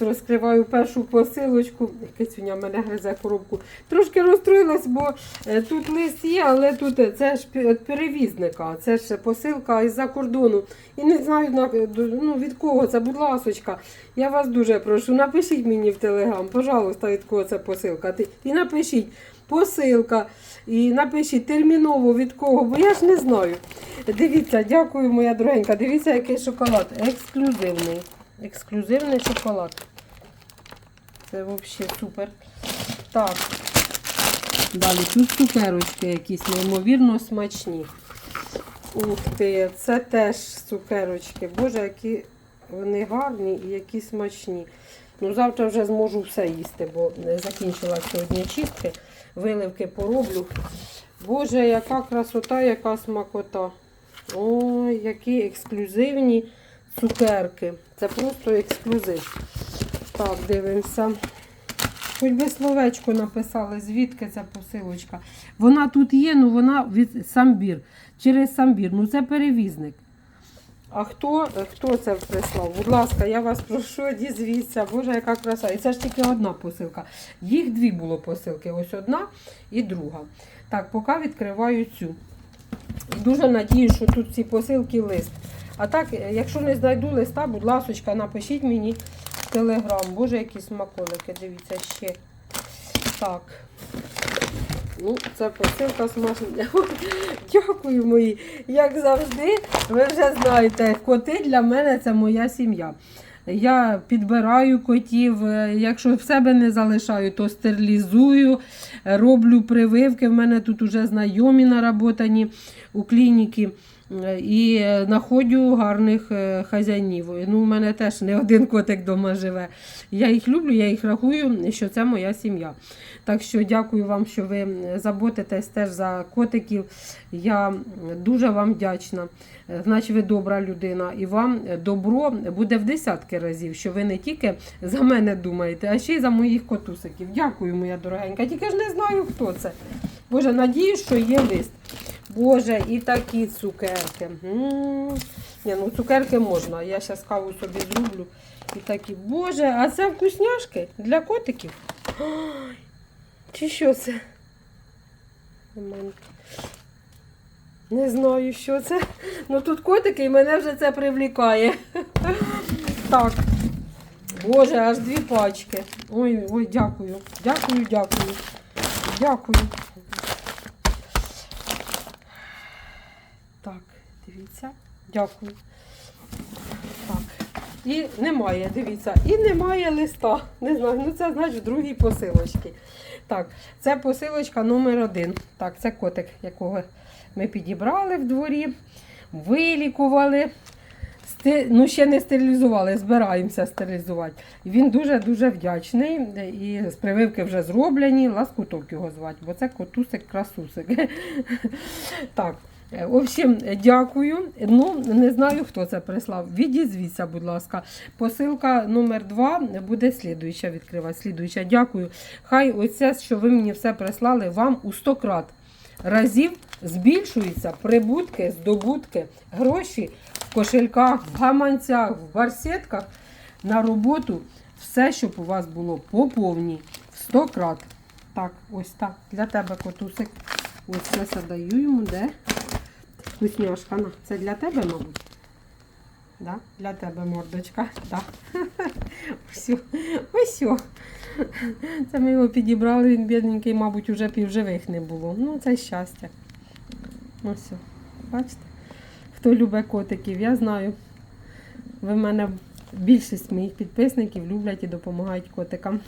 Розкриваю першу посилочку. Кицюня мене гризе коробку. Трошки розстроїлась, бо е, тут лист є, але тут е, це ж перевізника, це ж посилка із-за кордону. І не знаю ну, від кого це, будь ласочка. Я вас дуже прошу, напишіть мені в телеграм, пожалуйста, від кого це посилка. І напишіть посилка, і напишіть терміново від кого, бо я ж не знаю. Дивіться, дякую, моя дорогенька. Дивіться, який шоколад. Ексклюзивний. Ексклюзивний шоколад. Це взагалі супер. Так. Далі тут цукерочки якісь неймовірно смачні. Ух ти, це теж цукерочки. Боже, які вони гарні і які смачні. Ну, завтра вже зможу все їсти, бо закінчила сьогодні чистки. Виливки пороблю. Боже, яка красота, яка смакота. Ой, які ексклюзивні цукерки. Це просто ексклюзив. Так, дивимося. Хоч би словечко написали, звідки ця посилочка. Вона тут є, ну вона від самбір. Через самбір. Ну це перевізник. А хто, хто це прислав? Будь ласка, я вас прошу, дізвіться. Боже, яка краса. І це ж тільки одна посилка. Їх дві було посилки. Ось одна і друга. Так, поки відкриваю цю. Дуже надію, що тут ці посилки лист. А так, якщо не знайду листа, будь ласочка, напишіть мені телеграм. Боже, які смаколики, дивіться ще. Так. Ну, це посилка смачна. Дякую мої. Як завжди, ви вже знаєте, коти для мене це моя сім'я. Я підбираю котів, е, якщо в себе не залишаю, то стерилізую, роблю прививки. В мене тут вже знайомі наработані у клініці. Е, І е, знаходжу гарних хазяїнів. Ну, у мене теж не один котик вдома живе. Я їх люблю, я їх рахую, що це моя сім'я. Так що дякую вам, що ви заботитесь теж за котиків. Я дуже вам вдячна. Значить, ви добра людина, і вам добро буде в десятки разів, що ви не тільки за мене думаєте, а ще й за моїх котусиків. Дякую, моя дорогенька. Тільки ж не знаю, хто це. Боже, надію, що є лист. Боже, і такі цукерки. М. Ні, ну цукерки можна. Я зараз каву собі зроблю. І такі. Боже, а це вкусняшки для котиків. Ой, чи що це? Не знаю, що це. Ну тут котики і мене вже це привлікає. Так. Боже, аж дві пачки. Ой, ой, дякую. Дякую, дякую. Дякую. Так, дивіться. Дякую. Так. І немає, дивіться, і немає листа. Не знаю, ну це значить в другій посилочці. Так, це посилочка номер один. Так, це котик, якого ми підібрали в дворі, вилікували. Ну, ще не стерилізували, збираємося стерилізувати. Він дуже-дуже вдячний. І з прививки вже зроблені, ласкуток його звати, бо це котусик-красусик. Так. е, В общем, дякую. Ну, не знаю, хто це прислав. Відізвіться, будь ласка. Посилка номер 2 буде слідуюча відкривати. Слідуюча. Дякую. Хай оце, що ви мені все прислали, вам у 100 крат разів збільшуються прибутки, здобутки, гроші кошельках, в гаманцях, в барсетках на роботу. Все, щоб у вас було по повній в 100 крат. Так, ось так. Для тебе котусик. Ось це все даю йому, де? Вкусняшка. Це для тебе, мабуть? Да? Для тебе мордочка. Да. Ось. Ось. Це ми його підібрали, він бідненький, мабуть, уже півживих не було. Ну, це щастя. Ось. Бачите? Хто любить котиків, я знаю. Ви в мене більшість моїх підписників люблять і допомагають котикам.